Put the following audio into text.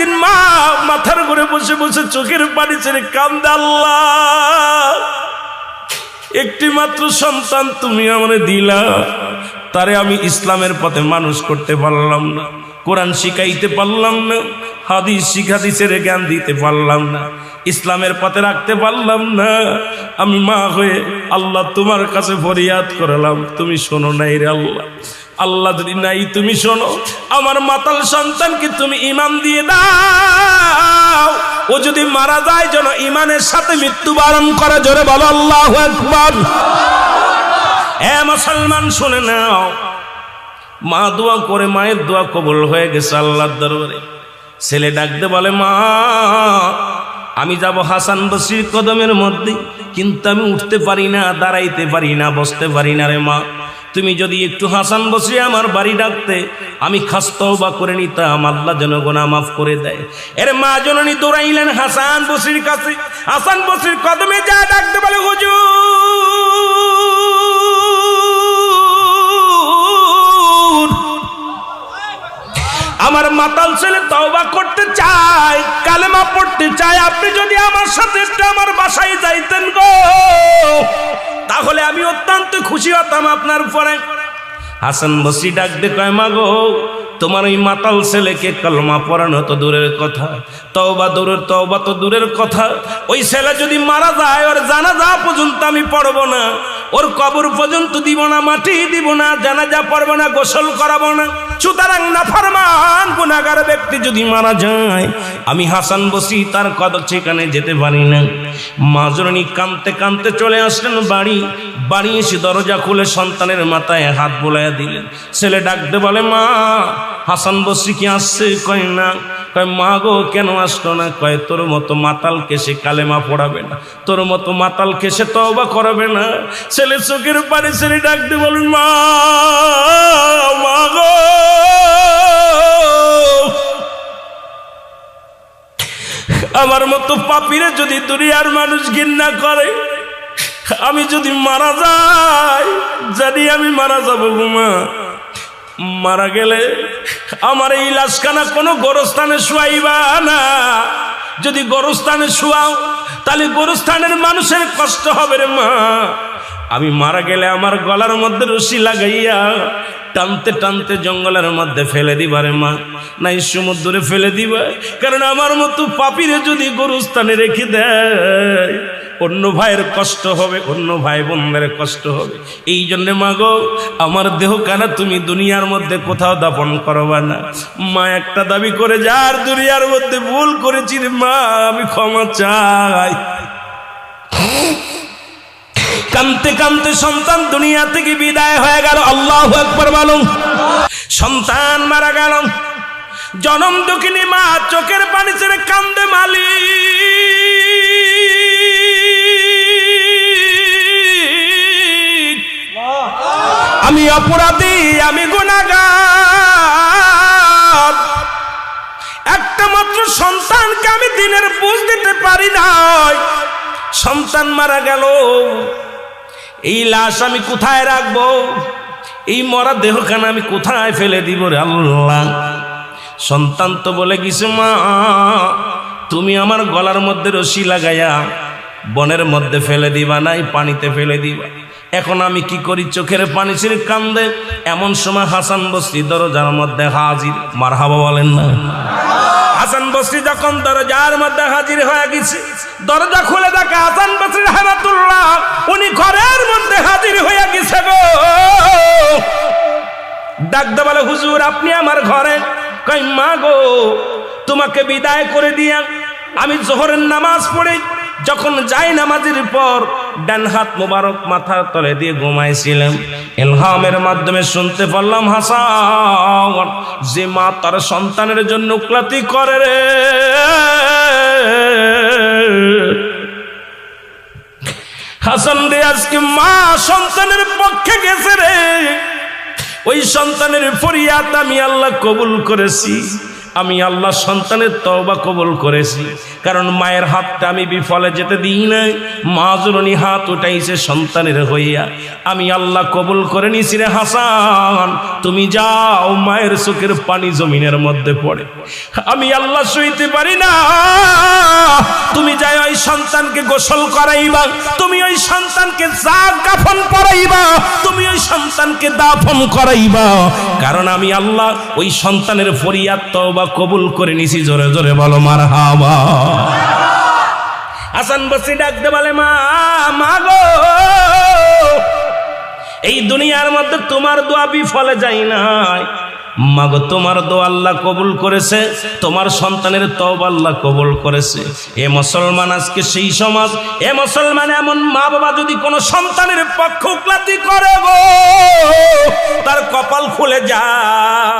একদিন মা মাথার ঘুরে বসে বসে চোখের পানি ছেড়ে কান্দে, আল্লাহ! একটি মাত্র সন্তান তুমি আমারে দিলা, তারে আমি ইসলামের পথে মানুষ করতে পারলাম না, কোরআন শিখাইতে পারলাম না, হাদিস শিখাদিসের জ্ঞান দিতে পারলাম না, ইসলামের পথে রাখতে পারলাম না। আমি মা হয়ে আল্লাহ তোমার কাছে ফরিয়াদ করলাম, তুমি শোনো নাই রে আল্লাহ। আল্লাহ যদি নাই, তুমি শোনো। আমার মাতাল সন্তানকে তুমি ইমান দিয়ে দাও। ও যদি মারা যায়, যেন ইমানের সাথে মৃত্যুবরণ করে। জোরে বলো, আল্লাহ একবার এ মুসলমান, শুনে নাও। মা দোয়া করে, মায়ের দোয়া কবল হয়ে গেছে আল্লাহর দরবারে। ছেলে ডাকতে বলে, মা আমি যাব হাসান বসির কদমের মধ্যে, কিন্তু আমি উঠতে পারি না, দাঁড়াইতে পারি না, বসতে পারি না রে মা। তুমি যদি একটু হাসান বসে আমার বাড়ি ডাকতে, আমি খাস্তাও বা করে নিতাম, আল্লাহ জনগণা মাফ করে দেয়। এর মা জননী দৌড়াইলেন হাসান বসির কাছে। হাসান বসির কদমে যা ডাকতে বলে, হুজুর! আমার মাতাল ছেলে তওবা করতে চায়, কালেমা পড়তে চায়, আপনি যদি আমার সাথে একটু আমার বাসায় যাইতেন গো, তাহলে আমি অত্যন্ত খুশি হতাম আপনার উপরে। হাসান বসি ডাক দে কয়, মা গো, তোমার ওই মাতাল ছেলেকে কলমা পড়ানো তো দূরের কথা, তওবা দূরের, তওবা তো দূরের কথা। ওই ছেলে যদি মারা যায়, ওর জানাজা পর্যন্ত আমি পড়ব না। ওর কবর পর্যন্ত দিব না, মাটি দিব না, জানাজা পড়ব না, গোসল করাবো না। সুতরাং না ফরমান গুনাগার ব্যক্তি যদি মারা যায়, আমি হাসান বসি তার কত সেখানে যেতে পারি না। মাজরণী কানতে কানতে চলে আসলেন বাড়ি। বাড়ি এসে দরজা খুলে সন্তানের মাথায় হাত বোলাইয়া দিলেন। ছেলে ডাকতে বলে, মা, হাসান বসি কি আসছে? কয়, না। কয়, মা গো, কেন আসলো না? কয়, তোর মতো মাতালকে সে কালেমা পড়াবে না। তোর মতো মাতালকে সে তবা করাবে না। ছেলে চোখের পারে ছেলে ডাকতে বলেন, মা গো। আমার মতো পাপিরে যদি দুনিয়ার মানুষ ঘৃণা করে, আমি যদি মারা যাই, জানি আমি মারা যাব মা। মারা গেলে আমার এই লাশখানা কোনো গোরস্থানে শুয়াইবা না। যদি গোরস্থানে শুয়াও, তাহলে গোরস্থানের মানুষের কষ্ট হবে রে মা। আমি মারা গেলে আমার গলার মধ্যে রশি লাগাইয়া টানতে টানতে জঙ্গলের মধ্যে ফেলে দিবারে মা। নাই সমুদ্রে ফেলে দিবা। কারণ আমার মতো পাপিরে যদি গরুস্থানে রেখে দেয় অন্য ভাইয়ের কষ্ট হবে, অন্য ভাই বোনদের কষ্ট হবে। এই জন্যে মাগো, আমার দেহ কানা তুমি দুনিয়ার মধ্যে কোথাও দাপন করবা না। মা একটা দাবি করে যার দুনিয়ার মধ্যে ভুল করেছি রে মা, আমি ক্ষমা চাই। কানতে কানতে সন্তান দুনিয়া থেকে বিদায় হয়ে গেল, আল্লাহ একবার বলুন। সন্তান মারা গেল। জনম দুঃখিনী মা, চোখের পানি ছেড়ে কান্দে মালি আমি অপরাধী, আমি গুণাগার একটা মাত্র সন্তানকে আমি দিনের বুঝ দিতে পারি নাই। সন্তান মারা গেল। এই লাশ আমি কোথায় রাখব? এই মরা দেহখানা আমি কোথায় ফেলে দিব রে আল্লাহ? সন্তান তো বলে গেছে, মা, তুমি আমার গলার মধ্যে রশি লাগাইয়া বনের মধ্যে ফেলে দিবা, নাই পানিতে ফেলে দিবা। এখন আমি কি করি? চোখের পানি ছেড়ে কান্দে। এমন সময় হাসান বস্তি দরজার মধ্যে হাজির। মার হাবা বলেন না। হাসান বস্তি যখন দরজার মধ্যে হাজির হয়ে গেছে, দরজা খুলে দেখে হাসান বস্তি রহমাতুল্লাহ, উনি ঘরের মধ্যে হাজির হয়ে গেছে গো। ডাকতে বলে, হুজুর, আপনি আমার ঘরে? কই মা গো, তোমাকে বিদায় করে দিয়া আমি জোহরের নামাজ পড়ে। যখন যাই নামাজের পর ডান হাত মোবারক মাথার তলে দিয়ে ঘুমাইছিলাম। এলহামের মাধ্যমে শুনতে পারলাম, হাসান, যে মা তার সন্তানের জন্য উকলাতি করে রে। হাসান রে, আজকে মা সন্তানের পক্ষে গেছে রে। ওই সন্তানের ফরিয়াদ আমি আল্লাহ কবুল করেছি। আমি আল্লাহ সন্তানের তওবা কবুল করেছি। কারণ মায়ের হাতটা আমি বিফলে যেতে দিই নাই। মা জননী হাত উঠাইছে সন্তানের হইয়া। আমি আল্লাহ কবুল করে নিছি রে হাসান। তুমি যাও, মায়ের চোখের পানি জমিনের মধ্যে পড়ে। আমি আল্লাহ সইতে পারি না। তুমি যাই ওই সন্তানকে গোসল করাইবা। তুমি ওই সন্তানকে জাগ কাফন করাইবা তুমি ওই সন্তানকে দাফন করাইবা। কারণ আমি আল্লাহ ওই সন্তানের ফরিয়াদ তওবা কবুল করে নিছি, জোরে জোরে বলো মার হাবা হাসান বসি ডাকতে বলে, মা মা গো, এই দুনিয়ার মধ্যে তোমার দোয়া বিফলে যায় নাই। মাগো তোমার দো আল্লাহ কবুল করেছে, তোমার সন্তানের তব আল্লাহ কবুল করেছে। এ মুসলমান আজকে সেই সমাজ, এ মুসলমান এমন মা বাবা যদি কোনো সন্তানের পক্ষ উপলাতি করে গো, তার কপাল খুলে যায়